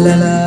la la la.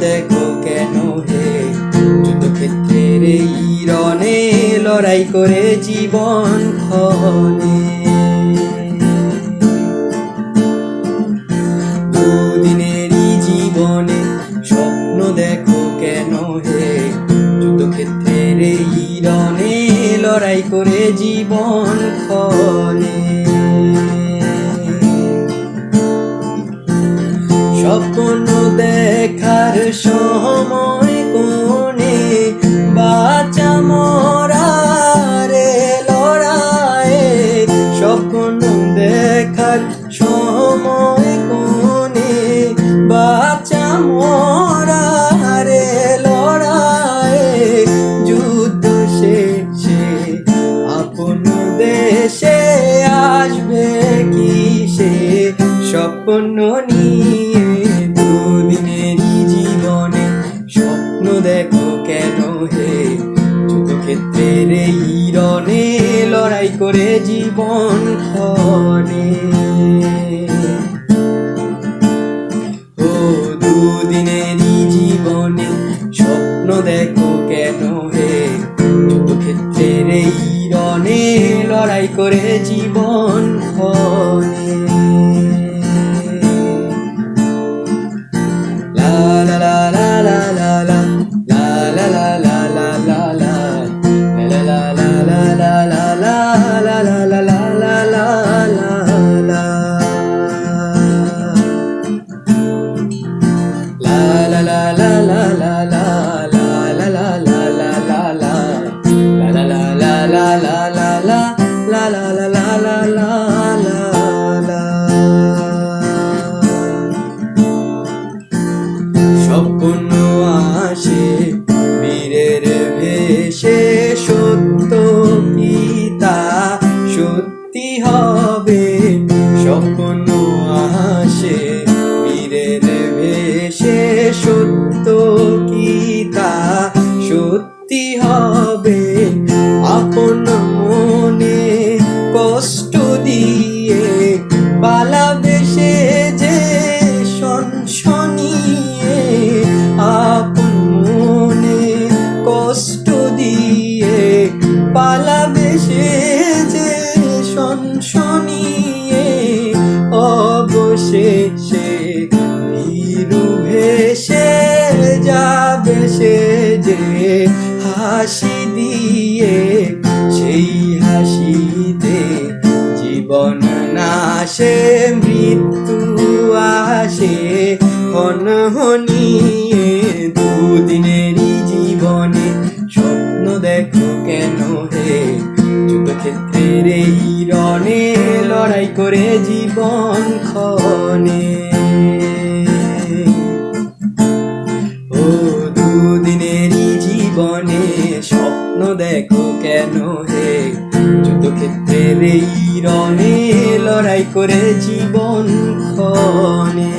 দেখো কেন হে? যুদ্ধক্ষেত্রের এই লড়াই করে জীবন দুদিনেরই জীবনে স্বপ্ন দেখো কেন হে? যুদ্ধক্ষেত্রের এই লড়াই করে জীবন ক্ষণে। স্বপ্ন দেখার সময় কোনে বাঁচা মরারে লড়াইয়ে, স্বপ্ন দেখার সময় কোনে বাঁচা মরারে লড়াইয়ে, যুদ্ধ শেষে আপন দেশে আসবে কি সে স্বপ্ন নিয়ে। লড়াই করে জীবন খনে ও দুদিনের জীবনে স্বপ্ন দেখো কেন হে যুদ্ধক্ষেত্রের এই লড়াই করে জীবন ক্ষণে। La la la la হাসি দিয়ে, সেই হাসিতে জীবন নাশে, মৃত্যু আসে। হনহনিয়ে দুদিনেরই জীবনে স্বপ্ন দেখো কেন হে? যুদ্ধক্ষেত্রের এই রণে লড়াই করে জীবন ক্ষণে। এই রণে লড়াই করে জীবন ক্ষণে।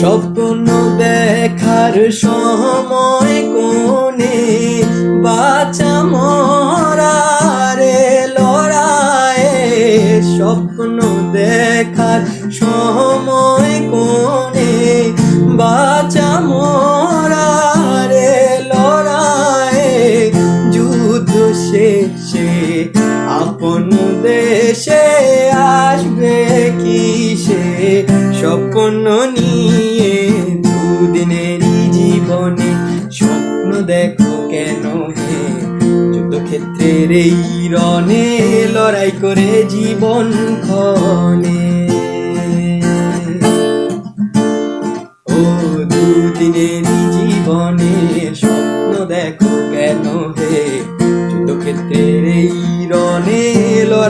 স্বপ্ন দেখার সময় কোনে বাঁচা মরারে লড়াইয়ে। স্বপ্ন দেখার সময় কোনে বাঁচা মরারে দেশে আসবে কি সে স্বপ্ন নিয়ে দুদিনের জীবনে স্বপ্ন দেখো কেন হে? যুদ্ধক্ষেত্রের এই রণে লড়াই করে জীবন ক্ষণে। ও দুদিনেরই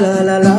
la la la la.